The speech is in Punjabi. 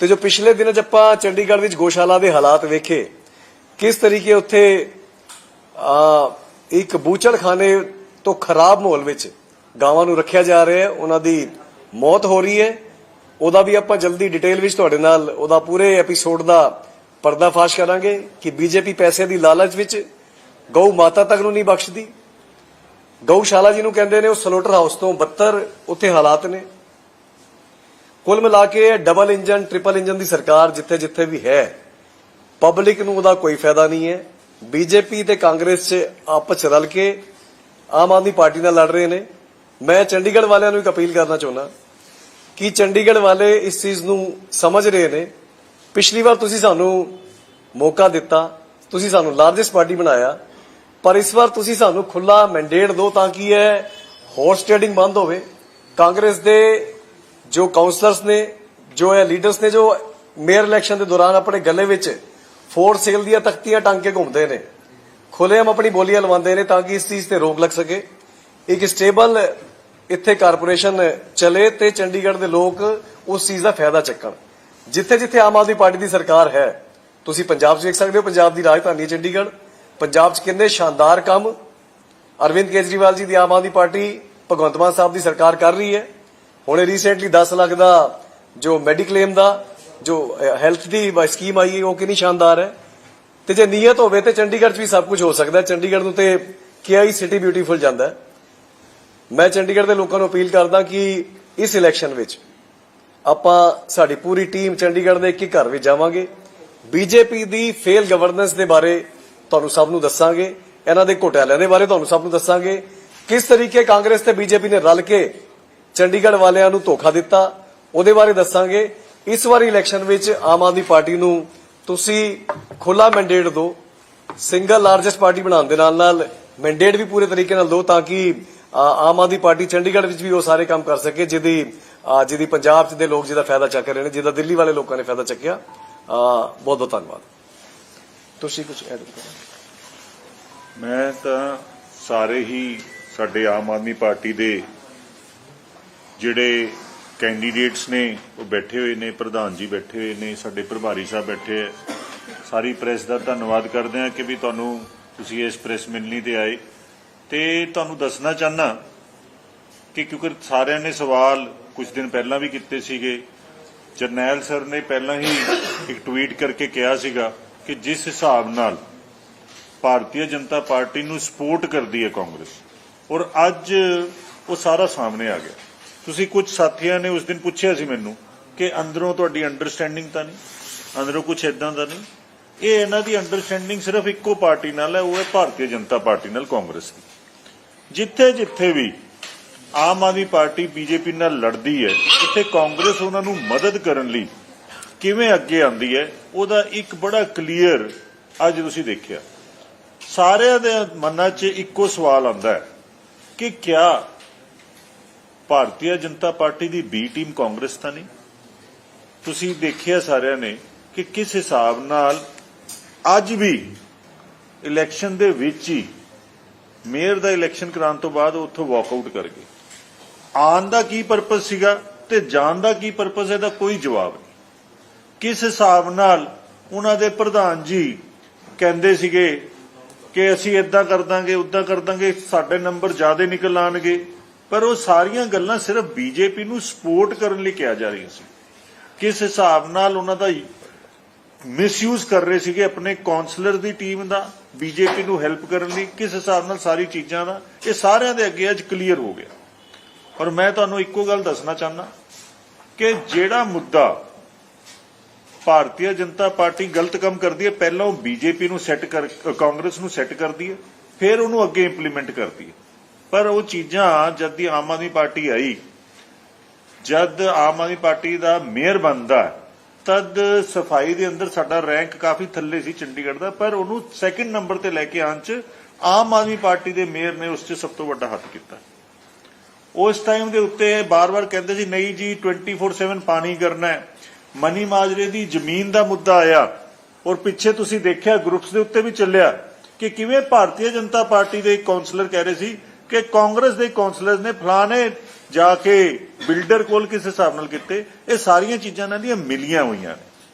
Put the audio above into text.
ਤੇ ਜੋ ਪਿਛਲੇ ਦਿਨਾਂ 'ਚ ਆਪਾਂ ਚੰਡੀਗੜ੍ਹ ਵਿੱਚ ਗੋਸ਼ਾਲਾ ਦੇ ਹਾਲਾਤ ਵੇਖੇ, ਕਿਸ ਤਰੀਕੇ ਉੱਥੇ, ਆ ਇੱਕ ਬੂਚੜਖਾਨੇ ਤੋਂ ਖਰਾਬ ਮਾਹੌਲ ਵਿੱਚ ਗਾਵਾਂ ਨੂੰ ਰੱਖਿਆ ਜਾ ਰਿਹਾ ਹੈ, ਉਹਨਾਂ ਦੀ ਮੌਤ ਹੋ ਰਹੀ ਹੈ। ਉਹਦਾ ਵੀ ਆਪਾਂ ਜਲਦੀ ਡਿਟੇਲ ਵਿੱਚ ਤੁਹਾਡੇ ਨਾਲ, ਉਹਦਾ ਪੂਰੇ ਐਪੀਸੋਡ ਦਾ ਪਰਦਾਫਾਸ਼ ਕਰਾਂਗੇ ਕਿ ਬੀਜੇਪੀ ਪੈਸੇ ਦੀ ਲਾਲਚ ਵਿੱਚ ਗਊ ਮਾਤਾ ਤੱਕ ਨੂੰ ਨਹੀਂ ਬਖਸ਼ਦੀ। ਗਊਸ਼ਾਲਾ ਜੀ ਨੂੰ ਕਹਿੰਦੇ ਨੇ ਉਹ ਸਲੋਟਰ ਹਾਊਸ ਤੋਂ 72 ਉੱਥੇ ਹਾਲਾਤ ਨੇ। ਕੁੱਲ ਮਿਲਾ ਕੇ ਇਹ ਡਬਲ ਇੰਜਨ ਟ੍ਰਿਪਲ ਇੰਜਨ ਦੀ ਸਰਕਾਰ ਜਿੱਥੇ ਜਿੱਥੇ ਵੀ ਹੈ ਪਬਲਿਕ ਨੂੰ ਉਹਦਾ ਕੋਈ ਫਾਇਦਾ ਨਹੀਂ ਹੈ। ਬੀਜੇਪੀ ਤੇ ਕਾਂਗਰਸ 'ਚ ਆਪਸ 'ਚ ਰਲ ਕੇ ਆਮ ਆਦਮੀ ਪਾਰਟੀ ਨਾਲ ਲੜ ਰਹੇ ਨੇ। ਮੈਂ ਚੰਡੀਗੜ੍ਹ ਵਾਲਿਆਂ ਨੂੰ ਇੱਕ ਅਪੀਲ ਕਰਨਾ ਚਾਹੁੰਦਾ ਕਿ ਚੰਡੀਗੜ੍ਹ ਵਾਲੇ ਇਸ ਚੀਜ਼ ਨੂੰ ਸਮਝ ਰਹੇ ਨੇ। ਪਿਛਲੀ ਵਾਰ ਤੁਸੀਂ ਸਾਨੂੰ ਮੌਕਾ ਦਿੱਤਾ, ਤੁਸੀਂ ਸਾਨੂੰ ਲਾਰਜੈਸਟ ਪਾਰਟੀ ਬਣਾਇਆ, ਪਰ ਇਸ ਵਾਰ ਤੁਸੀਂ ਸਾਨੂੰ ਖੁੱਲਾ ਮੈਂਡੇਟ ਦਿਓ ਤਾਂ ਕਿ ਇਹ ਹੌਰਸ ਟ੍ਰੇਡਿੰਗ ਬੰਦ ਹੋਵੇ। ਕਾਂਗਰਸ ਦੇ ਜੋ ਕਾਉਂਸਲਰਸ ਨੇ, ਜੋ ਇਹ ਲੀਡਰਸ ਨੇ, ਜੋ ਮੇਅਰ ਇਲੈਕਸ਼ਨ ਦੇ ਦੌਰਾਨ ਆਪਣੇ ਗੱਲੇ ਵਿੱਚ ਫੋਰ ਸੇਲ ਦੀਆਂ ਤਖਤੀਆਂ ਟੰਗ ਕੇ ਘੁੰਮਦੇ ਨੇ ਖੁੱਲ੍ਹੇਆਮ ਆਪਣੀ ਬੋਲੀਆਂ ਲਵਾਉਂਦੇ ਨੇ ਤਾਂ ਕਿ ਇਸ ਚੀਜ਼ ਤੇ ਰੋਕ ਲੱਗ ਸਕੇ। ਇੱਕ ਸਟੇਬਲ ਇੱਥੇ ਕਾਰਪੋਰੇਸ਼ਨ ਚਲੇ ਤੇ ਚੰਡੀਗੜ੍ਹ ਦੇ ਲੋਕ ਉਸ ਚੀਜ਼ ਦਾ ਫਾਇਦਾ ਚੱਕਣ। ਜਿੱਥੇ ਜਿੱਥੇ ਆਮ ਆਦਮੀ ਪਾਰਟੀ ਦੀ ਸਰਕਾਰ ਹੈ, ਤੁਸੀਂ ਪੰਜਾਬ 'ਚ ਵੇਖ ਸਕਦੇ ਹੋ, ਪੰਜਾਬ ਦੀ ਰਾਜਧਾਨੀ ਹੈ ਚੰਡੀਗੜ੍ਹ। ਪੰਜਾਬ 'ਚ ਕਿੰਨੇ ਸ਼ਾਨਦਾਰ ਕੰਮ ਅਰਵਿੰਦ ਕੇਜਰੀਵਾਲ ਜੀ ਦੀ ਆਮ ਆਦਮੀ ਪਾਰਟੀ ਭਗਵੰਤ ਮਾਨ ਸਾਹਿਬ ਦੀ ਸਰਕਾਰ ਕਰ ਰਹੀ ਹੈ। ਹੁਣੇ ਰੀਸੈਂਟਲੀ 10 ਲੱਖ ਦਾ ਜੋ ਮੈਡੀਕਲੇਮ ਦਾ, ਜੋ ਹੈਲਥ ਦੀ ਸਕੀਮ ਆਈ ਹੈ, ਉਹ ਕਿੰਨੀ ਸ਼ਾਨਦਾਰ ਹੈ। ਤੇ ਜੇ ਨੀਅਤ ਹੋਵੇ ਤੇ ਚੰਡੀਗੜ੍ਹ 'ਚ ਵੀ ਸਭ ਕੁਝ ਹੋ ਸਕਦਾ ਹੈ। ਚੰਡੀਗੜ੍ਹ ਨੂੰ ਤੇ ਕਿਹਾ ਹੀ ਸਿਟੀ ਬਿਊਟੀਫੁਲ ਜਾਂਦਾ ਮੈਂ ਚੰਡੀਗੜ੍ਹ ਦੇ ਲੋਕਾਂ ਨੂੰ ਅਪੀਲ ਕਰਦਾ ਕਿ ਇਸ ਇਲੈਕਸ਼ਨ ਵਿੱਚ ਆਪਾਂ ਸਾਡੀ ਪੂਰੀ ਟੀਮ ਚੰਡੀਗੜ੍ਹ ਦੇ ਇੱਕ ਹੀ ਘਰ ਵਿੱਚ ਜਾਵਾਂਗੇ। ਬੀਜੇਪੀ ਦੀ ਫੇਲ ਗਵਰਨੈਂਸ ਦੇ ਬਾਰੇ ਤੁਹਾਨੂੰ ਸਭ ਨੂੰ ਦੱਸਾਂਗੇ। ਇਹਨਾਂ ਦੇ ਘੋਟਾਲਿਆਂ ਦੇ ਬਾਰੇ ਤੁਹਾਨੂੰ ਸਭ ਨੂੰ ਦੱਸਾਂਗੇ। ਕਿਸ ਤਰੀਕੇ ਕਾਂਗਰਸ ਤੇ ਬੀਜੇਪੀ ਨੇ ਰਲ ਕੇ ਚੰਡੀਗੜ੍ਹ ਵਾਲਿਆਂ ਨੂੰ ਧੋਖਾ ਦਿੱਤਾ। ਉਹਦੇ ਬਾਰੇ ਦੱਸਾਂਗੇ। ਇਸ ਵਾਰੀ ਇਲੈਕਸ਼ਨ ਵਿੱਚ ਆਮ ਆਦਮੀ ਪਾਰਟੀ ਨੂੰ ਤੁਸੀਂ ਖੁੱਲਾ ਮੈਂਡੇਟ ਦਿਓ। ਸਿੰਗਲ ਲਾਰਜੈਸਟ ਪਾਰਟੀ ਬਣਾਉਣ ਦੇ ਨਾਲ ਨਾਲ ਮੈਂਡੇਟ ਵੀ ਪੂਰੇ ਤਰੀਕੇ ਨਾਲ ਦਿਓ ਤਾਂ ਕਿ ਆਮ ਆਦਮੀ ਪਾਰਟੀ ਚੰਡੀਗੜ੍ਹ ਵਿੱਚ ਵੀ ਉਹ ਸਾਰੇ ਕੰਮ ਕਰ ਸਕੇ, ਜਿਹਦੀ ਜਿਹਦੀ ਪੰਜਾਬ 'ਚ ਦੇ ਲੋਕ ਜਿਹਦਾ ਫਾਇਦਾ ਚੱਕ ਰਹੇ ਨੇ, ਜਿਹਦਾ ਦਿੱਲੀ ਵਾਲੇ ਲੋਕਾਂ ਨੇ ਫਾਇਦਾ ਚੱਕਿਆ। ਬਹੁਤ ਬਹੁਤ ਧੰਨਵਾਦ। ਤੁਸੀਂ ਕੁਝ ਐਡ ਕਰੋ। ਮੈਂ ਤਾਂ ਸਾਰੇ ਹੀ ਸਾਡੇ ਆਮ ਆਦਮੀ ਪਾਰਟੀ ਦੇ ਜਿਹੜੇ ਕੈਂਡੀਡੇਟਸ ਨੇ, ਉਹ ਬੈਠੇ ਹੋਏ ਨੇ, ਪ੍ਰਧਾਨ ਜੀ ਬੈਠੇ ਹੋਏ ਨੇ, ਸਾਡੇ ਪ੍ਰਭਾਰੀ ਸਾਹਿਬ ਬੈਠੇ ਹੈ ਸਾਰੀ ਪ੍ਰੈਸ ਦਾ ਧੰਨਵਾਦ ਕਰਦੇ ਹਾਂ ਕਿ ਵੀ ਤੁਹਾਨੂੰ ਤੁਸੀਂ ਇਸ ਪ੍ਰੈਸ ਮਿਲਣੀ ਤੇ ਆਏ। ਤੇ ਤੁਹਾਨੂੰ ਦੱਸਣਾ ਚਾਹਨਾ ਕਿ ਕਿਉਂਕਿ ਸਾਰਿਆਂ ਨੇ ਸਵਾਲ ਕੁਝ ਦਿਨ ਪਹਿਲਾਂ ਵੀ ਕੀਤੇ ਸੀਗੇ। ਜਰਨੈਲ ਸਰ ਨੇ ਪਹਿਲਾਂ ਹੀ ਇੱਕ ਟਵੀਟ ਕਰਕੇ ਕਿਹਾ ਸੀਗਾ ਕਿ ਜਿਸ ਹਿਸਾਬ ਨਾਲ ਭਾਰਤੀ ਜਨਤਾ ਪਾਰਟੀ ਨੂੰ ਸਪੋਰਟ ਕਰਦੀ ਹੈ ਕਾਂਗਰਸ, ਔਰ ਅੱਜ ਉਹ ਸਾਰਾ ਸਾਹਮਣੇ ਆ ਗਿਆ। ਤੁਸੀਂ ਕੁਝ ਸਾਥੀਆਂ ਨੇ ਉਸ ਦਿਨ ਪੁੱਛਿਆ ਸੀ ਮੈਨੂੰ ਕਿ ਅੰਦਰੋਂ ਤੁਹਾਡੀ ਅੰਡਰਸਟੈਂਡਿੰਗ ਤਾਂ ਨਹੀਂ? ਅੰਦਰੋਂ ਕੁਝ ਇਦਾਂ ਦਾ ਨਹੀਂ? ਇਹ ਇਹਨਾਂ ਦੀ ਅੰਡਰਸਟੈਂਡਿੰਗ ਸਿਰਫ ਇੱਕੋ ਪਾਰਟੀ ਨਾਲ ਹੈ, ਉਹ ਹੈ ਭਾਰਤੀ ਜਨਤਾ ਪਾਰਟੀ ਨਾਲ ਕਾਂਗਰਸ ਦੀ। ਜਿੱਥੇ ਜਿੱਥੇ ਵੀ ਆਮ ਆਦਮੀ ਪਾਰਟੀ ਬੀਜੇਪੀ ਨਾਲ ਲੜਦੀ ਹੈ, ਉੱਥੇ ਕਾਂਗਰਸ ਉਹਨਾਂ ਨੂੰ ਮਦਦ ਕਰਨ ਲਈ ਕਿਵੇਂ ਅੱਗੇ ਆਂਦੀ ਹੈ, ਉਹਦਾ ਇੱਕ ਬੜਾ ਕਲੀਅਰ ਅੱਜ ਤੁਸੀਂ ਦੇਖਿਆ। ਸਾਰਿਆਂ ਦੇ ਮਨਾਂ 'ਚ ਇੱਕੋ ਸਵਾਲ ਆਉਂਦਾ ਹੈ ਕਿ ਕਿਆ ਭਾਰਤੀ ਜਨਤਾ ਪਾਰਟੀ ਦੀ ਬੀ ਟੀਮ ਕਾਂਗਰਸ ਤਾਂ ਨਹੀਂ? ਤੁਸੀਂ ਦੇਖਿਆ ਸਾਰਿਆਂ ਨੇ ਕਿ ਕਿਸ ਹਿਸਾਬ ਨਾਲ ਅੱਜ ਵੀ ਇਲੈਕਸ਼ਨ ਦੇ ਵਿੱਚ ਹੀ ਮੇਅਰ ਦਾ ਇਲੈਕਸ਼ਨ ਕਰਾਉਣ ਤੋਂ ਬਾਅਦ ਉੱਥੋਂ ਵਾਕਆਊਟ ਕਰ ਗਏ। ਆਉਣ ਦਾ ਕੀ ਪਰਪਸ ਸੀਗਾ ਤੇ ਜਾਣ ਦਾ ਕੀ ਪਰਪਸ ਇਹਦਾ ਕੋਈ ਜਵਾਬ ਨਹੀਂ। ਕਿਸ ਹਿਸਾਬ ਨਾਲ ਉਹਨਾਂ ਦੇ ਪ੍ਰਧਾਨ ਜੀ ਕਹਿੰਦੇ ਸੀਗੇ ਕਿ ਅਸੀਂ ਇਦਾਂ ਕਰ ਦਾਂਗੇ ਉਦਾਂ ਕਰ ਦਾਂਗੇ, ਸਾਡੇ ਨੰਬਰ ਜ਼ਿਆਦਾ ਨਿਕਲ ਆਣਗੇ ਪਰ ਉਹ ਸਾਰੀਆਂ ਗੱਲਾਂ ਸਿਰਫ ਬੀਜੇਪੀ ਨੂੰ ਸਪੋਰਟ ਕਰਨ ਲਈ ਕਿਹਾ ਜਾ ਰਹੀਆਂ ਸੀ। ਕਿਸ ਹਿਸਾਬ ਨਾਲ ਉਹਨਾਂ ਦਾ ਮਿਸਯੂਜ਼ ਕਰ ਰਹੇ ਸੀਗੇ ਆਪਣੇ ਕਾਉਂਸਲਰ ਦੀ ਟੀਮ ਦਾ, ਬੀਜੇਪੀ ਨੂੰ ਹੈਲਪ ਕਰਨ ਲਈ, ਕਿਸ ਹਿਸਾਬ ਨਾਲ ਸਾਰੀ ਚੀਜ਼ਾਂ ਦਾ, ਇਹ ਸਾਰਿਆਂ ਦੇ ਅੱਗੇ ਅੱਜ ਕਲੀਅਰ ਹੋ ਗਿਆ। ਔਰ ਮੈਂ ਤੁਹਾਨੂੰ ਇੱਕੋ ਗੱਲ ਦੱਸਣਾ ਚਾਹੁੰਦਾ ਕਿ ਜਿਹੜਾ ਮੁੱਦਾ ਭਾਰਤੀ ਜਨਤਾ ਪਾਰਟੀ ਗਲਤ ਕੰਮ ਕਰਦੀ ਹੈ, ਪਹਿਲਾਂ ਉਹ ਬੀਜੇਪੀ ਨੂੰ ਸੈੱਟ ਕਰ ਕਾਂਗਰਸ ਨੂੰ ਸੈੱਟ ਕਰਦੀ ਹੈ, ਫਿਰ ਉਹਨੂੰ ਅੱਗੇ ਇੰਪਲੀਮੈਂਟ ਕਰਦੀ ਹੈ। ਪਰ ਉਹ ਚੀਜ਼ਾਂ ਜਦ ਦੀ ਆਮ ਆਦਮੀ ਪਾਰਟੀ ਆਈ, ਜਦ ਆਮ ਆਦਮੀ ਪਾਰਟੀ ਦਾ ਮੇਅਰ ਬਣਦਾ, ਤਦ ਸਫ਼ਾਈ ਦੇ ਅੰਦਰ ਸਾਡਾ ਰੈਂਕ ਕਾਫੀ ਥੱਲੇ ਸੀ ਚੰਡੀਗੜ੍ਹ ਦਾ, ਪਰ ਉਹਨੂੰ ਸੈਕਿੰਡ ਨੰਬਰ ਤੇ ਲੈ ਕੇ ਆਉਣ ਚ ਆਮ ਆਦਮੀ ਪਾਰਟੀ ਦੇ ਮੇਅਰ ਨੇ ਉਸ 'ਚ ਸਭ ਤੋਂ ਵੱਡਾ ਹੱਥ ਕੀਤਾ। ਉਸ ਟਾਈਮ ਦੇ ਉੱਤੇ ਬਾਰ-ਬਾਰ ਕਹਿੰਦੇ ਸੀ ਨਹੀਂ ਜੀ 24/7 ਪਾਣੀ ਕਰਨਾ ਹੈ। ਮਨੀ ਮਾਜਰੇ ਦੀ ਜ਼ਮੀਨ ਦਾ ਮੁੱਦਾ ਆਇਆ ਔਰ ਪਿੱਛੇ ਤੁਸੀਂ ਦੇਖਿਆ ਗਰੁੱਪਸ ਦੇ ਉੱਤੇ ਵੀ ਚੱਲਿਆ ਕਿ ਕਿਵੇਂ ਭਾਰਤੀ ਜਨਤਾ ਪਾਰਟੀ ਦੇ ਕੌਂਸਲਰ ਕਹਿ ਰਹੇ ਸੀ ਕਿ ਕਾਂਗਰਸ ਦੇ ਕਾਉਂਸਲਰਸ ਨੇ ਫਲਾਣੇ ਜਾ ਕੇ ਬਿਲਡਰ ਕੋਲ ਕਿਸ ਹਿਸਾਬ ਨਾਲ ਕੀਤੇ? ਇਹ ਸਾਰੀਆਂ ਚੀਜ਼ਾਂ ਇਹਨਾਂ ਦੀਆਂ ਮਿਲੀਆਂ ਹੋਈਆਂ ਨੇ।